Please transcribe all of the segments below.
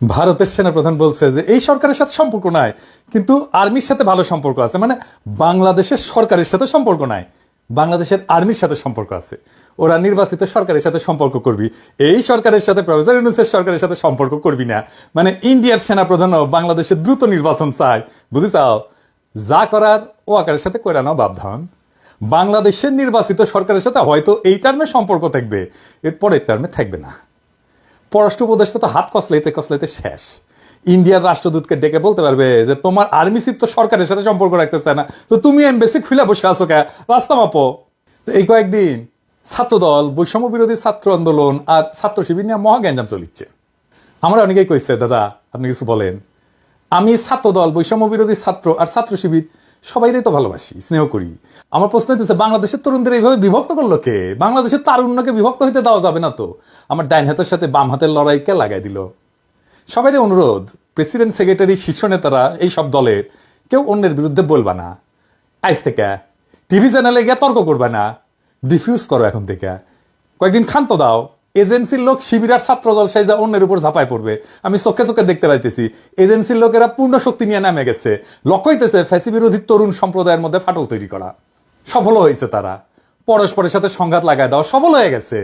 ভারতের সেনাপ্রধান বলছে যে, এই সরকারের সাথে সম্পর্ক নাই, কিন্তু আর্মির সাথে ভালো সম্পর্ক আছে। মানে বাংলাদেশের সরকারের সাথে সম্পর্ক নাই, বাংলাদেশের আর্মির সাথে সম্পর্ক আছে। ওরা নির্বাচিত সরকারের সাথে সম্পর্ক করবি, এই সরকারের সাথে, প্রফেসর ইউনুসের সরকারের সাথে সম্পর্ক করবি না। মানে ইন্ডিয়ার সেনা সেনাপ্রধানও বাংলাদেশের দ্রুত নির্বাচন চায় বুঝি চাও? যা করার ও আকারের সাথে করে নাও বাপধান বাংলাদেশের নির্বাচিত সরকারের সাথে হয়তো এই টার্মে সম্পর্ক থাকবে। এর পরের টার্মে থাকবে না। পররাষ্ট্র উপদেষ্টা তো হাত কসলাইতে কসলাইতে শেষ। ইন্ডিয়ার রাষ্ট্রদূতকে ডেকে বলতে পারবে যে, তোমার আর্মি চিফ তো সরকারের সাথে সম্পর্ক রাখতে চায় না। তো তুমি এমবেসি খুলে বসে আছো কে? রাস্তা মাপো। তো এই কয়েকদিন ছাত্রদল, বৈষম্য বিরোধী ছাত্র আন্দোলন আর ছাত্র শিবির নিয়ে মহা গ্যাঞ্জাম চলিচ্ছে। আমরা অনেকেই কইছে, দাদা, আপনি কিছু বলেন। আমি ছাত্রদল, বৈষম্য বিরোধী ছাত্র আর ছাত্র শিবির সবাইরে তো ভালোবাসি, স্নেহ করি। আমার প্রশ্ন হইতেছে, বাংলাদেশের তরুণদের এইভাবে বিভক্ত করল কে? বাংলাদেশের তারুণ্যকে বিভক্ত হইতে দেওয়া যাবে না তো? আমার ডাইন হাতের সাথে বাম হাতের লড়াই কে লাগাই দিল? সবাইরে অনুরোধ, প্রেসিডেন্ট, সেক্রেটারি, শীর্ষ নেতারা এই সব দলের কেউ অন্যের বিরুদ্ধে বলবা না। আইস থেকে, টিভি চ্যানেলে গিয়ে তর্ক করবে না। ডিফিউজ করো এখন থেকে। কয়েকদিন ক্ষান্ত দাও। এজেন্সির লোক শিবির আর ছাত্র দল সাইজা অন্যের উপর ঝাঁপায় পড়বে। আমি চোখে চোখে দেখতে পাইতেছি, এজেন্সির লোকেরা পূর্ণ শক্তি নিয়ে নামে গেছে। লক্ষ্য হইতেছে ফ্যাসি বিরোধী তরুণ সম্প্রদায়ের মধ্যে ফাটল তৈরি করা। সফল হয়েছে তারা। পরস্পরের সাথে সংঘাত লাগায় দেওয়া সফল হয়ে গেছে।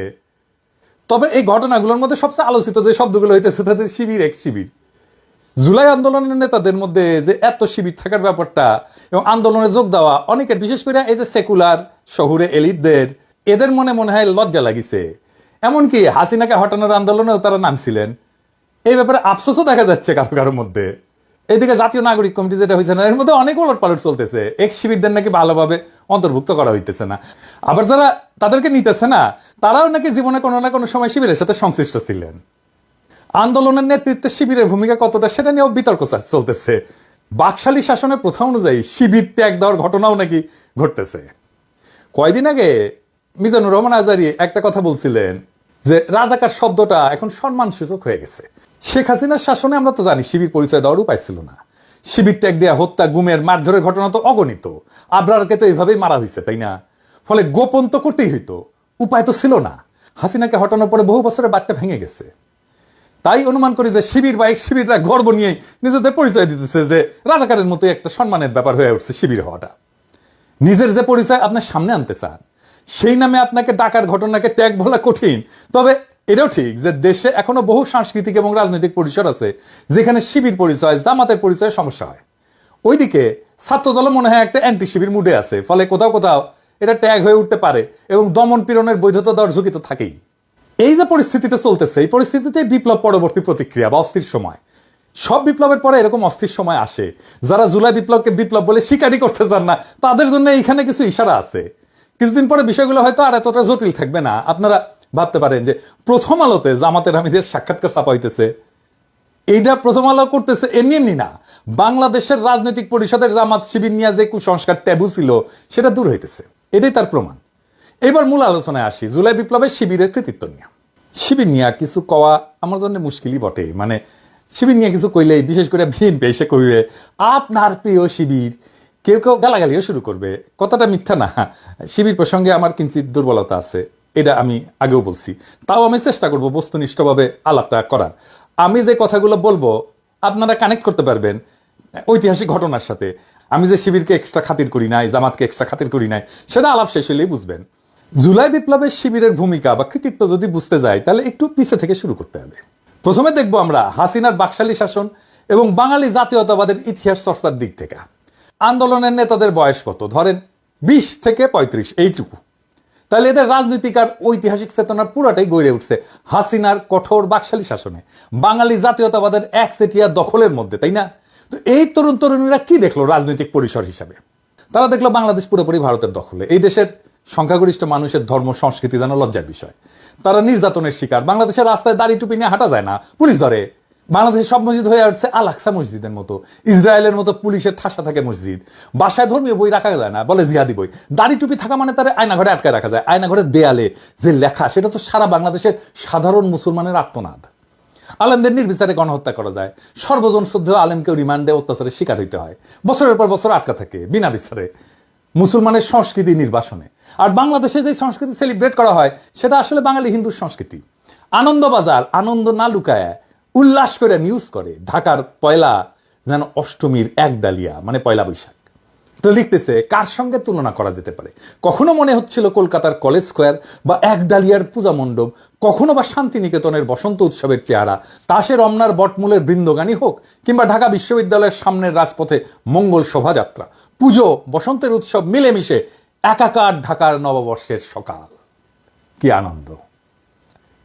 তবে এই ঘটনাগুলোর মধ্যে সবচেয়ে আলোচিত যে শব্দগুলো হইতেছে তাদের শিবির এক শিবির। জুলাই আন্দোলনের নেতাদের মধ্যে যে এত শিবির থাকার ব্যাপারটা এবং আন্দোলনে যোগ দেওয়া, অনেকের বিশেষ করে এই যে সেকুলার শহুরে এলিটদের, এদের মনে মনে হয় লজ্জা লাগিছে। এমনকি হাসিনাকে হটানোর আন্দোলনেও তারা নামছিলেন। এই ব্যাপারে আফসোসও দেখা যাচ্ছে কারও কারোর মধ্যে। এদিকে জাতীয় নাগরিক কমিটি যেটা হয়েছে না, এর মধ্যে অনেক উলট পালট চলতেছে। এক শিবিরদের নাকি ভালোভাবে অন্তর্ভুক্ত করা হইতেছে না। আবার যারা তাদেরকে নিতেছে না, তারাও নাকি জীবনে কোনো না কোনো সময় শিবিরের সাথে সংশ্লিষ্ট ছিলেন। আন্দোলনের নেতৃত্বে শিবিরের ভূমিকা কতটা সেটা নিয়েও বিতর্ক চলতেছে। বাকশালী শাসনের প্রথা অনুযায়ী শিবির ত্যাগ দেওয়ার ঘটনাও নাকি ঘটতেছে। কয়দিন আগে মিজানুর রহমান আজারি একটা কথা বলছিলেন যে রাজাকার শব্দটা এখন সম্মানসূচক হয়ে গেছে। শেখ হাসিনার শাসনে আমরা তো জানি শিবির পরিচয় দেওয়ার উপায় ছিল না। শিবির ত্যাগ দেয়া, হত্যা, গুমের মারধরের ঘটনা তো অগণিত। আবরারকে তো এইভাবেই মারা হয়েছে, তাই না? ফলে গোপন তো করতেই হইতো, উপায় তো ছিল না। হাসিনাকে হটানোর পরে বহু বছরের বার্তা ভেঙে গেছে। তাই অনুমান করি যে শিবির বা এক শিবিররা গর্ব নিয়ে নিজেদের পরিচয় দিতেছে যে রাজাকারের মতো একটা সম্মানের ব্যাপার হয়ে উঠছে শিবির হওয়াটা। নিজের যে পরিচয় আপনার সামনে আনতে চান সেই নামে আপনাকে ডাকার ঘটনাকে ট্যাগ বলা কঠিন। তবে এটাও ঠিক যে দেশে এখনও বহু সাংস্কৃতিক এবং রাজনৈতিক পরিসর আছে, যেখানে শিবির পরিচয়, জামাতের পরিচয়ে সমস্যা হয়। ওইদিকে ছাত্রদল মনে হয় একটা অ্যান্টি শিবির মুডে আছে, ফলে কোথাও কোথাও এটা ট্যাগ হয়ে উঠতে পারে এবং দমন পীড়নের বৈধতা দেওয়ার ঝুঁকি তো থাকেই। এই যে পরিস্থিতিতে চলতেছে, এই পরিস্থিতিতে বিপ্লব পরবর্তী প্রতিক্রিয়া বা অস্থির সময়। সব বিপ্লবের পরে এরকম অস্থির সময় আসে। যারা জুলাই বিপ্লবকে বিপ্লব বলে স্বীকারই করতে চান না, তাদের জন্য এইখানে কিছু ইশারা আছে। কিছুদিন পরে বিষয়গুলো হয়তো আর এতটা জটিল থাকবে না। আপনারা ভাবতে পারেন যে প্রথম আলোতে জামাতের আমিদের সাক্ষাৎকার চাপা হইতেছে। এইটা প্রথম আলো করতেছে এমনি এমনি না। বাংলাদেশের রাজনৈতিক পরিষদের জামাত শিবির নিয়ে যে কুসংস্কার ট্যাবু ছিল, সেটা দূর হইতেছে। এটাই তার প্রমাণ। এবার মূল আলোচনায় আসি, জুলাই বিপ্লবের শিবিরের কৃতিত্ব নিয়ে। শিবির নিয়ে কিছু কওয়া আমার জন্য মুশকিলই বটে মানে শিবির নিয়ে কিছু কইলেই, বিশেষ করে বিএনপি এসে কইবে, আপনার প্রিয় শিবির কেউ কেউ গালাগালিও শুরু করবে। কথাটা মিথ্যা না। শিবির প্রসঙ্গে আমার কিঞ্চিত দুর্বলতা আছে, এটা আমি আগেও বলছি। তাও আমি চেষ্টা করব বস্তুনিষ্ঠভাবে আলাপটা করার। আমি যে কথাগুলো বলব, আপনারা কানেক্ট করতে পারবেন ঐতিহাসিক ঘটনার সাথে। আমি যে শিবিরকে এক্সট্রা খাতির করি নাই, জামাতকে এক্সট্রা খাতির করি নাই, সেটা আলাপ শেষ হলেই বুঝবেন। জুলাই বিপ্লবের শিবিরের ভূমিকা বা কৃতিত্ব যদি বুঝতে যাই তাহলে একটু পিছে থেকে শুরু করতে হবে। প্রথমে দেখব আমরা হাসিনার বাকশালী শাসন এবং বাঙালি জাতীয়তাবাদের ইতিহাস চর্চার দিক থেকে। আন্দোলনের নেতাদের বয়স কত? ধরেন বিশ থেকে পঁয়ত্রিশ, এইটুকু। তাহলে এদের রাজনৈতিক আর ঐতিহাসিক চেতনার পুরাটাই গড়ে উঠছে হাসিনার কঠোর বাকশালী শাসনে। বাঙালি জাতীয়তাবাদের একচেটিয়া দখলের মধ্যে, তাই না? তো এই তরুণ তরুণীরা কি দেখল রাজনৈতিক পরিসর হিসাবে? তারা দেখল বাংলাদেশ পুরোপুরি ভারতের দখলে। এই দেশের সংখ্যাগরিষ্ঠ মানুষের ধর্ম, সংস্কৃতি যেন লজ্জার বিষয়। তারা নির্যাতনের শিকার। বাংলাদেশের রাস্তায় দাড়ি টুপি নিয়ে হাঁটা যায় না। পুলিশ ধরে। বাংলাদেশের সব মসজিদ হয়ে উঠছে আল আকসা মসজিদের মতো। ইসরায়েলের মতো পুলিশের ঠাসা থাকে মসজিদ। বাসায় ধর্মীয় বই রাখা যায় না, বলে জিহাদি বই। দাড়ি টুপি থাকা মানে তার আয়না ঘরে আটকায় রাখা যায় আয়না ঘরের দেয়ালে যে লেখা, সেটা তো সারা বাংলাদেশের সাধারণ মুসলমানের আত্মনাদ। আলেমদের নির্বিচারে গণহত্যা করা যায়। সর্বজন শ্রদ্ধেয় আলেমকেও রিমান্ডে অত্যাচারের শিকার হইতে হয়। বছরের পর বছর আটকা থাকে, বিনা বিচারে। মুসলমানের সংস্কৃতি নির্বাসনে। আর বাংলাদেশে যে সংস্কৃতি সেলিব্রেট করা হয়, সেটা আসলে বাঙালি হিন্দু সংস্কৃতি। আনন্দবাজার, আনন্দ না লুকায় উল্লাস করে নিউজ করে। ঢাকার পয়লা যেন অষ্টমীর এক ডালিয়া মানে পয়লা বৈশাখ। তো লিখতেছে, কার সঙ্গে তুলনা করা যেতে পারে? কখনো মনে হচ্ছিল কলকাতার কলেজ স্কোয়ার বা এক ডালিয়ার পূজা মণ্ডপ, কখনো বা শান্তিনিকেতনের বসন্ত উৎসবের চেহারা তাসের রমনার বটমূলের বৃন্দগানী হোক, কিংবা ঢাকা বিশ্ববিদ্যালয়ের সামনের রাজপথে মঙ্গল শোভাযাত্রা। পুজো, বসন্তের উৎসব মিলেমিশে একাকার ঢাকার নববর্ষের সকাল। কি আনন্দ।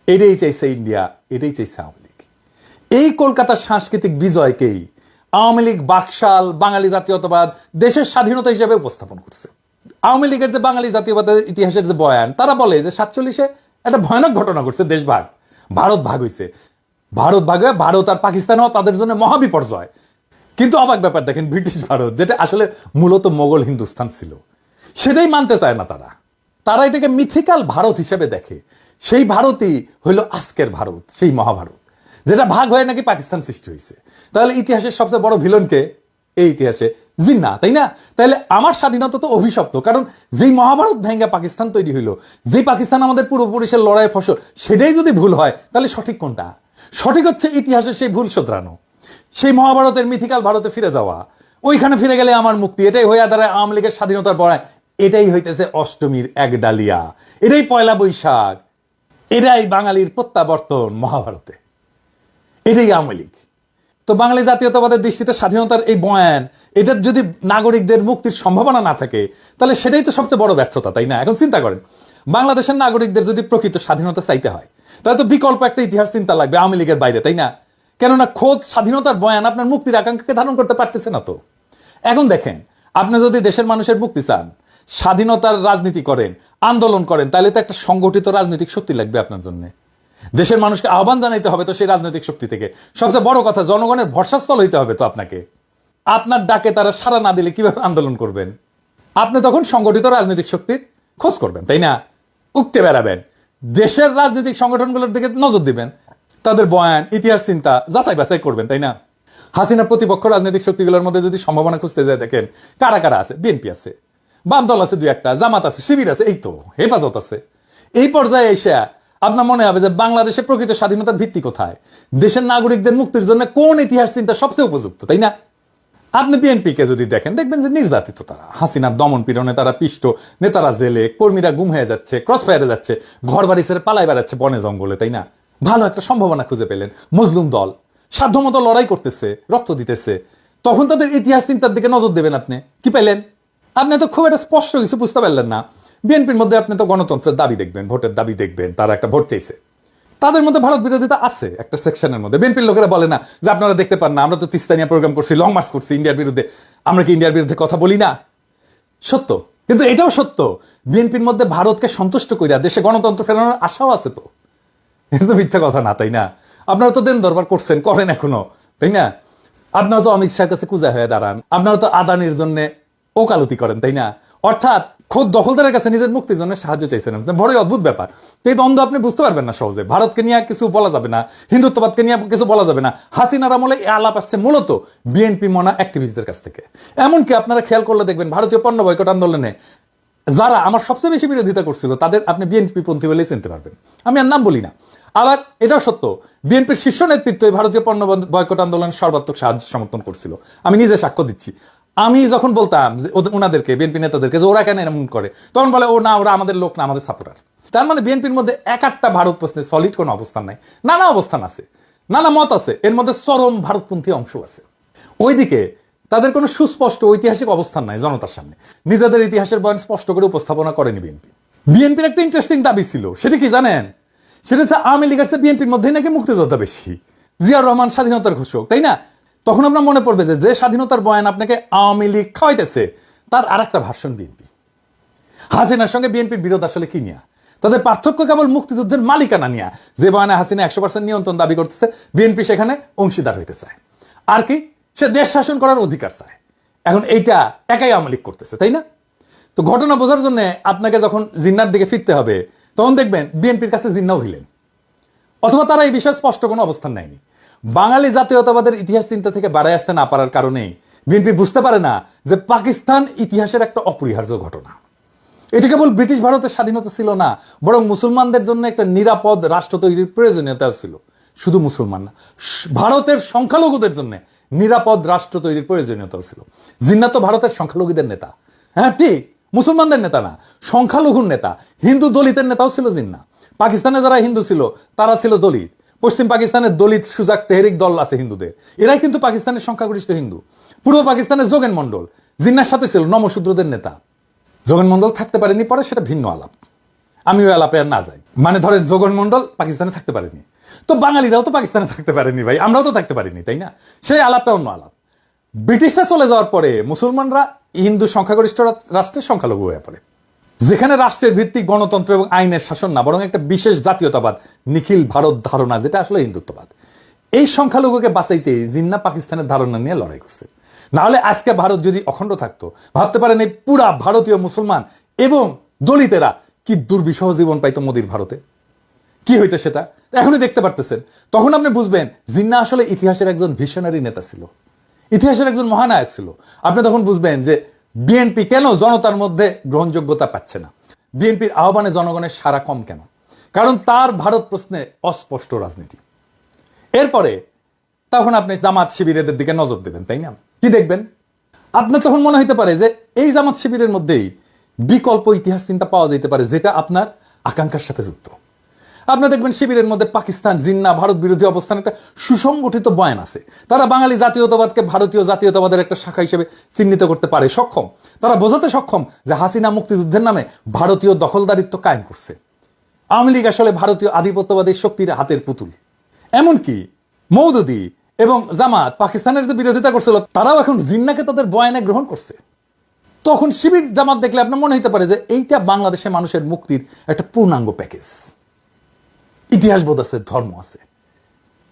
এটাই চাইছে ইন্ডিয়া এটাই চাইছে আওয়ামী এই কলকাতার সাংস্কৃতিক বিজয়কেই আওয়ামী লীগ, বাকশাল, বাঙালি জাতীয়তাবাদ দেশের স্বাধীনতা হিসেবে উপস্থাপন করছে। আওয়ামী লীগের যে বাঙালি জাতীয়বাদের ইতিহাসের যে বয়ান, তারা বলে যে সাতচল্লিশে একটা ভয়ানক ঘটনা ঘটছে দেশ ভাগ ভারত ভাগ হয়েছে ভারত ভাগ হয়ে ভারত আর পাকিস্তানও তাদের জন্য মহাবিপর্যয় কিন্তু অবাক ব্যাপার দেখেন ব্রিটিশ ভারত, যেটা আসলে মূলত মোগল হিন্দুস্তান ছিল, সেটাই মানতে চায় না তারা। তারা এটাকে মিথিক্যাল ভারত হিসেবে দেখে। সেই ভারতই হইল আজকের ভারত, সেই মহাভারত। যেটা ভাগ হয়ে নাকি পাকিস্তান সৃষ্টি হয়েছে। তাহলে ইতিহাসের সবচেয়ে বড় ভিলনকে এই ইতিহাসে জিন্না, তাই না? তাহলে আমার স্বাধীনতা তো অভিশপ্ত, কারণ যেই মহাভারত ভেঙ্গা পাকিস্তান তৈরি হইল যে পাকিস্তান আমাদের পূর্বপুরুষের লড়াই ফসল, সেটাই যদি ভুল হয়, তাহলে সঠিক কোনটা? সঠিক হচ্ছে ইতিহাসের সেই ভুল শোধরানো। সেই মহাভারতের মিথিকাল ভারতে ফিরে যাওয়া। ওইখানে ফিরে গেলে আমার মুক্তি, এটাই হইয়া দাঁড়ায় আওয়ামী লীগের স্বাধীনতার বড়ায়। এটাই হইতেছে অষ্টমীর এক ডালিয়া। এটাই পয়লা বৈশাখ। এটাই বাঙালির প্রত্যাবর্তন মহাভারতে। এটাই আওয়ামী লীগ। তো বাঙালি জাতীয়তাবাদের দৃষ্টিতে স্বাধীনতার এই বয়ান এটার যদি নাগরিকদের মুক্তির সম্ভাবনা না থাকে, তাহলে সেটাই তো সবচেয়ে বড় ব্যর্থতা, তাই না? এখন চিন্তা করেন, বাংলাদেশের নাগরিকদের যদি প্রকৃত স্বাধীনতা চাইতে হয়, তাহলে তো বিকল্প একটা ইতিহাস চিন্তা লাগবে আওয়ামী লীগের বাইরে, তাই না? কেননা খোদ স্বাধীনতার বয়ান আপনার মুক্তির আকাঙ্ক্ষাকে ধারণ করতে পারতেছে না তো। এখন দেখেন, আপনি যদি দেশের মানুষের মুক্তি চান, স্বাধীনতার রাজনীতি করেন, আন্দোলন করেন, তাহলে তো একটা সংগঠিত রাজনৈতিক শক্তি লাগবে আপনার জন্য। দেশের মানুষকে আহ্বান জানাইতে হবে তো সেই রাজনৈতিক শক্তি থেকে। সবচেয়ে বড় কথা, জনগণের ভরসাস্থল হইতে হবে তো আপনাকে। আপনার ডাকে তারা সারা না দিলে কীভাবে আন্দোলন করবেন? আপনি তখন সংগঠিত রাজনৈতিক শক্তির খোঁজ করবেন, তাই না? উঠতে বেড়াবেন। দেশের রাজনৈতিক সংগঠনগুলোর দিকে নজর দিবেন। তাদের বয়ান, ইতিহাস, চিন্তা যাচাই বাছাই করবেন, তাই না? হাসিনা প্রতিপক্ষ রাজনৈতিক শক্তিগুলোর মধ্যে যদি সম্ভাবনা খুঁজতে যায়, দেখেন, কারা কারা আছে? বিএনপি আছে বাম দল আছে দুই একটা, জামাত আছে, শিবির আছে, এই তো, হেফাজত আছে। এই পর্যায়ে এসে আপনার মনে হবে যে বাংলাদেশে প্রকৃত স্বাধীনতার ভিত্তি কোথায়? দেশের নাগরিকদের মুক্তির জন্য কোন ইতিহাস চিন্তা সবচেয়ে উপযুক্ত, তাই না? আপনি বিএনপি কে যদি দেখেন, দেখবেন যে নির্যাতিত তারা। হাসিনার দমন পীড়নে তারা পিষ্ট, নেতারা জেলে, কর্মীরা গুম হয়ে যাচ্ছে ক্রস ফায়ারে যাচ্ছে ঘর বাড়ি ছেড়ে পালাই বেড়াচ্ছে বনে জঙ্গলে, তাই না? ভালো একটা সম্ভাবনা খুঁজে পেলেন মজলুম দল। সাধ্যমতো লড়াই করতেছে, রক্ত দিতেছে। তখন তাদের ইতিহাস চিন্তার দিকে নজর দেবেন আপনি। কি পেলেন? আপনি তো খুব একটা স্পষ্ট কিছু বুঝতে পারলেন না। বিএনপির মধ্যে আপনি তো গণতন্ত্রের দাবি দেখবেন, ভোটের দাবি দেখবেন, তারা একটা ভোট চাইছে। তাদের মধ্যে ভারত বিরোধিতা আছে একটা সেকশনের মধ্যে। বিএনপির লোকেরা বলে না যে আপনারা দেখতে পান না, আমরা তো তিস্তানিয়া প্রোগ্রাম করছি, লং মার্চ করছি ইন্ডিয়ার বিরুদ্ধে। আমরা কি ইন্ডিয়ার বিরুদ্ধে কথা বলি না? সত্য। কিন্তু এটাও সত্য। বিএনপির মধ্যে ভারতকে সন্তুষ্ট কইরা দেশে গণতন্ত্র ফেরানোর আশাও আছে তো। এটা তো মিথ্যা কথা না, তাই না? আপনারা তো দেন দরবার করছেন, করেন এখনও, তাই না? আপনারা তো অমিত শাহের কাছে কুজা হয়ে দাঁড়ান। আপনারা তো আদানির জন্য ওকালতি করেন, তাই না? অর্থাৎ খোদ দখলদারের কাছে নিজের মুক্তির জন্য সাহায্য চাইছেন বড়ই অদ্ভুত ব্যাপার। এই দ্বন্দ্ব আপনি বুঝতে পারবেন না সহজে। ভারতকে নিয়ে কিছু বলা যাবে না, হিন্দুত্ববাদকে নিয়ে কিছু বলা যাবে না। হাসিনার আমলে এই আলাপ আসছে মূলত বিএনপি মনা অ্যাক্টিভিস্টদের কাছ থেকে। এমনকি আপনারা খেয়াল করলে দেখবেন ভারতীয় পণ্য বয়কট আন্দোলনে যারা আমার সবচেয়ে বেশি বিরোধিতা করছিল, তাদের আপনি বিএনপি পন্থী বলেই চিনতে পারবেন। আমি আর নাম বলি না। আবার এটাও সত্য, বিএনপির শীর্ষ নেতৃত্ব ভারতীয় পণ্য বয়কট আন্দোলন সর্বাত্মক সাহায্য সমর্থন করছিল। আমি নিজে সাক্ষ্য দিচ্ছি। আমি যখন বলতাম ওনাদেরকে বিএনপি নেতাদেরকে, যে ওরা কেন এমন করে, তখন বলে, ও না, ওরা আমাদের লোক না, আমাদের সাপোর্টার তার মানে বিএনপির মধ্যে এক একটা ভারত প্রশ্নে সলিড কোনো অবস্থান নাই। নানা অবস্থান আছে, নানা মত আছে, এর মধ্যে চরম ভারতপন্থী অংশ আছে। ওইদিকে তাদের কোনো সুস্পষ্ট ঐতিহাসিক অবস্থান নাই জনতার সামনে। নিজেদের ইতিহাসের বয়ান স্পষ্ট করে উপস্থাপনা করেনি বিএনপি বিএনপির একটা ইন্টারেস্টিং দাবি ছিল, সেটা কি জানেন? সেটা হচ্ছে আওয়ামী লীগের বিএনপির মধ্যেই নাকি মুক্তিযোদ্ধা বেশি। জিয়াউর রহমান স্বাধীনতার ঘোষক, তাই না? তখন আপনার মনে পড়বে যে যে স্বাধীনতার বয়ান আপনাকে আওয়ামী লীগ খাওয়াইতেছে, তার আর একটা ভার্সন বিএনপি। হাসিনার সঙ্গে বিএনপির বিরোধ আসলে কি নিয়া? তাদের পার্থক্য কেবল মুক্তিযুদ্ধের মালিকানা নিয়া। যে বয়ানে হাসিনা একশো পার্সেন্ট নিয়ন্ত্রণ দাবি করতেছে, বিএনপি সেখানে অংশীদার হইতে চায় আর কি? সে দেশ শাসন করার অধিকার চায়। এখন এইটা একাই আওয়ামী লীগ করতেছে, তাই না? তো ঘটনা বোঝার জন্য আপনাকে যখন জিন্নার দিকে ফিরতে হবে, তখন দেখবেন বিএনপির কাছে জিন্নাও ভিলেন। অথবা তারা এই বিষয়ে স্পষ্ট কোনো অবস্থান নেয়নি। বাঙালি জাতীয়তাবাদের ইতিহাস চিন্তা থেকে বাড়ায় আসতে না পারার কারণে বিএনপি বুঝতে পারে না যে পাকিস্তান ইতিহাসের একটা অপরিহার্য ঘটনা। এটা কেবল ব্রিটিশ ভারতের স্বাধীনতা ছিল না, বরং মুসলমানদের জন্য একটা নিরাপদ রাষ্ট্র তৈরির প্রয়োজনীয়তা ছিল। শুধু মুসলমান না ভারতের সংখ্যালঘুদের জন্য নিরাপদ রাষ্ট্র তৈরির প্রয়োজনীয়তা ছিল। জিন্না তো ভারতের সংখ্যালঘুদের নেতা। হ্যাঁ ঠিক, মুসলমানদের নেতা না, সংখ্যালঘুর নেতা। হিন্দু দলিতের নেতাও ছিল জিন্না পাকিস্তানে যারা হিন্দু ছিল, তারা ছিল দলিত। পশ্চিম পাকিস্তানের দলিত সুজাক তেহরিক দল আছে হিন্দুদের। এরাই কিন্তু পাকিস্তানের সংখ্যাগরিষ্ঠ হিন্দু। পূর্ব পাকিস্তানের যোগেন মন্ডল জিন্নার সাথে ছিল নমশূদ্রদের নেতা। যোগন মন্ডল থাকতে পারেনি, পরে সেটা ভিন্ন আলাপ। আমি ওই আলাপে আর না যাই। মানে ধরেন যোগন মন্ডল পাকিস্তানে থাকতে পারেনি। তো বাঙালিরাও তো পাকিস্তানে থাকতে পারেনি ভাই, আমরাও তো থাকতে পারিনি, তাই না? সেই আলাপটা অন্য আলাপ। ব্রিটিশরা চলে যাওয়ার পরে মুসলমানরা হিন্দু সংখ্যাগরিষ্ঠ রাষ্ট্রের সংখ্যালঘু হয়ে পড়ে। যেখানে রাষ্ট্রের ভিত্তিক গণতন্ত্র এবং আইনের শাসন না, বরং একটা বিশেষ জাতীয়তাবাদ, নিখিল ভারত ধারণা, যেটা আসলে হিন্দুত্ববাদ। এই সংখ্যালঘুকে বাঁচাইতে জিন্না পাকিস্তানের ধারণা নিয়ে লড়াই করছে। না হলে আজকে ভারত যদি অখণ্ড থাকতো, ভাবতে পারেন এই পুরা ভারতীয় মুসলমান এবং দলিতেরা কি দুর্বিষহ জীবন পাইতো মোদির ভারতে? কি হইতো সেটা? এখনই দেখতে পারতেছেন। তখন আপনি বুঝবেন, জিন্না আসলে ইতিহাসের একজন ভিশনারি নেতা ছিল। ইতিহাসের একজন মহানায়ক ছিল। আপনি তখন বুঝবেন যে বিএনপি কেন জনতার মধ্যে গ্রহণযোগ্যতা পাচ্ছে না? বিএনপির আহ্বানে জনগণের সারা কম কেন? কারণ তার ভারত প্রশ্নে অস্পষ্ট রাজনীতি। এরপরে তখন আপনি জামাত শিবিরেদের দিকে নজর দেবেন, তাই না? কি দেখবেন? আপনার তখন মনে হইতে পারে যে এই জামাত শিবিরের মধ্যেই বিকল্প ইতিহাস চিন্তা পাওয়া যেতে পারে, যেটা আপনার আকাঙ্ক্ষার সাথে যুক্ত। আপনি দেখবেন শিবিরের মধ্যে পাকিস্তান, জিন্না, ভারত বিরোধী অবস্থান একটা সুসংগঠিত বয়ান আছে। তারা বাঙালি জাতীয়তাবাদকে ভারতীয় জাতীয়তাবাদের একটা শাখা হিসেবে চিহ্নিত করতে পারে, সক্ষম। তারা বোঝাতে সক্ষম যে হাসিনা মুক্তিযুদ্ধের নামে ভারতীয় দখলদারিত্ব কায়েম করছে। আওয়ামী লীগ আসলে ভারতীয় আধিপত্যবাদী শক্তির হাতের পুতুল। এমনকি মৌদুদি এবং জামাত পাকিস্তানের যে বিরোধিতা করছিল, তারাও এখন জিন্নাকে তাদের বয়ানে গ্রহণ করছে। তখন শিবির জামাত দেখলে আপনার মনে হতে পারে যে এইটা বাংলাদেশের মানুষের মুক্তির একটা পূর্ণাঙ্গ প্যাকেজ। ইতিহাস বোধ আছে ধর্ম আছে।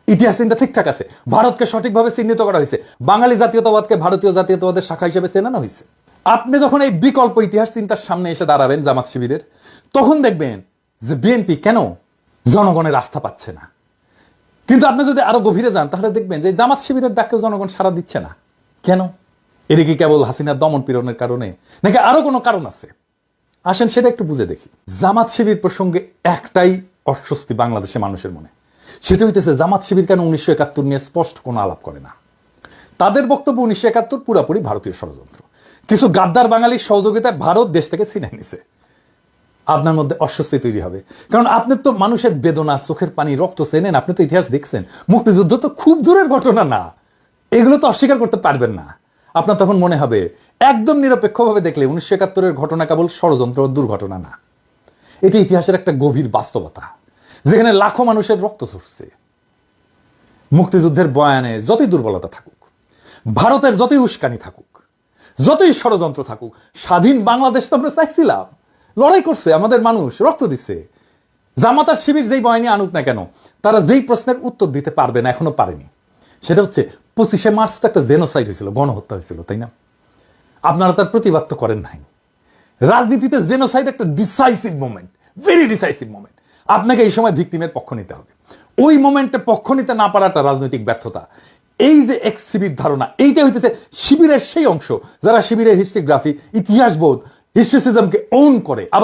ইতিহাস চিন্তা ঠিকঠাক আছে। ভারতকে সঠিকভাবে চিহ্নিত করা হয়েছে। বাঙালি জাতীয়তাবাদকে ভারতীয় জাতীয়তাবাদের শাখা হিসেবে চেনানো হয়েছে। আপনি যখন এই বিকল্প ইতিহাস চিন্তার সামনে এসে দাঁড়াবেন জামাত শিবিরের, তখন দেখবেন যে বিএনপি কেন জনগণের আস্থা পাচ্ছে না। কিন্তু আপনি যদি আরও গভীরে যান, তাহলে দেখবেন যে জামাত শিবিরের ডাকেও জনগণ সাড়া দিচ্ছে না। কেন? এর কি কেবল হাসিনার দমন পীড়নের কারণে? নাকি আরও কোনো কারণ আছে? আসেন সেটা একটু বুঝে দেখি। জামাত শিবির প্রসঙ্গে একটাই অস্বস্তি বাংলাদেশের মানুষের মনে। সেটা হইতেছে জামাত শিবির কেন উনিশশো একাত্তর নিয়ে স্পষ্ট কোনো আলাপ করে না? তাদের বক্তব্য উনিশশো একাত্তর পুরাপুরি ভারতীয় ষড়যন্ত্র। কিছু গাদ্দার বাঙালির সহযোগিতায় ভারত দেশ থেকে ছিনে নিছে। আপনার মধ্যে অস্বস্তি তৈরি হবে। কারণ আপনি তো মানুষের বেদনা, চোখের পানি, রক্ত চেনেন, আপনি তো ইতিহাস দেখছেন। মুক্তিযুদ্ধ তো খুব দূরের ঘটনা না। এগুলো তো অস্বীকার করতে পারবেন না। আপনার তখন মনে হবে, একদম নিরপেক্ষভাবে দেখলে উনিশশো একাত্তরের ঘটনা কেবল ষড়যন্ত্র দুর্ঘটনা না। এটি ইতিহাসের একটা গভীর বাস্তবতা, যেখানে লাখো মানুষের রক্ত ঝরছে। মুক্তিযুদ্ধের বয়ানে যতই দুর্বলতা থাকুক, ভারতের যতই উস্কানি থাকুক, যতই ষড়যন্ত্র থাকুক, স্বাধীন বাংলাদেশ তো আমরা চাইছিলাম। লড়াই করছে, আমাদের মানুষ রক্ত দিচ্ছে জামাতার শিবির যেই বয়ানি আনুক না কেন, তারা যেই প্রশ্নের উত্তর দিতে পারবে না, এখনও পারেনি। সেটা হচ্ছে, পঁচিশে মার্চ তো একটা জেনোসাইড হয়েছিল, গণহত্যা হয়েছিল, তাই না? আপনারা তার প্রতিবাদ তো করেন নাই। রাজনীতিতে জেনোসাইড একটা decisive moment very decisive moment আপনাকে এই সময় ভিকটিমের পক্ষ নিতে হবে। ওই মোমেন্টে পক্ষ নিতে না পারাটা রাজনৈতিক ব্যর্থতা। এই যে এক শিবির ধারণা, এইটা হইতেছে শিবিরের সেই অংশ যারা শিবিরের হিস্ট্রিগ্রাফি ইতিহাস বোধ হিস্ট্রিসিজমকে ওন করে। আবার